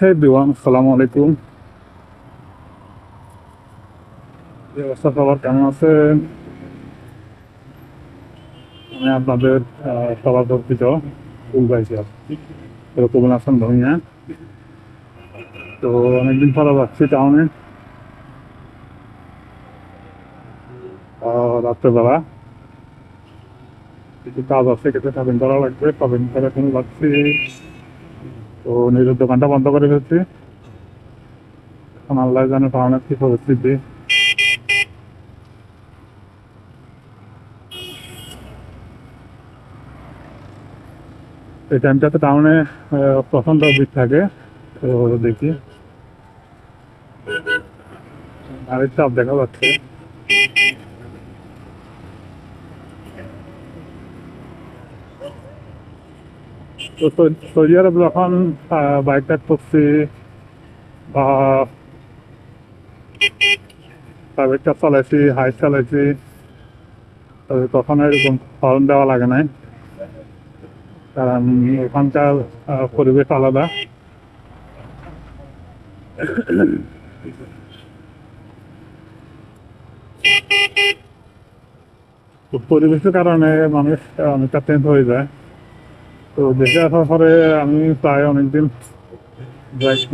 হে দিওয়ান আসসালামু আলাইকুম কি অবস্থা সবার কেমন আছেন আমি আপনাদের ফুল পাইছি এরকম আছেন ভূমিয়া তো অনেকদিন পরে যাচ্ছি টাউনে রাত্রেবেলা। কিছু কাজ আছে, কিছু শপিং করা লাগবে শপিং করে এখন যাচ্ছি। তো নিজের দোকানটা বন্ধ করে ফেলছি এখন আল্লাহ জানে পাওনার কি পরিস্থিতি। এই টাইমটাতে টাউনে প্রচণ্ড ভিড় থাকে, তো দেখি। গাড়ির চাপ দেখা তো সৌদি আরব যখন বাইক টাইক করছি, বা প্রাইভেট কার চালাইছি হাইট চালাইছি। তখন এরকম হর্ন দেওয়া লাগে নাই। কারণ ওখানকার পরিবেশ আলাদা। পরিবেশের কারণে মানুষ অনেকটা চেঞ্জ হয়ে যায়। তো দেশে আসার পরে আমি প্রায় অনেকদিন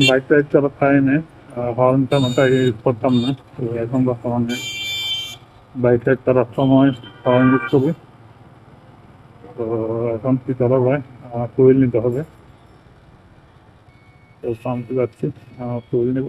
বাইক টাইক চালাতে পারিনি। হর্ন তেমনটা করতাম না। এখন বর্তমানে বাইক টাইক চালার সময় হর্ন ইউজ করি। তো এখন কি করা যায়? কোয়েল নিতে হবে। তো শান্তি যাচ্ছি কোয়েল নিব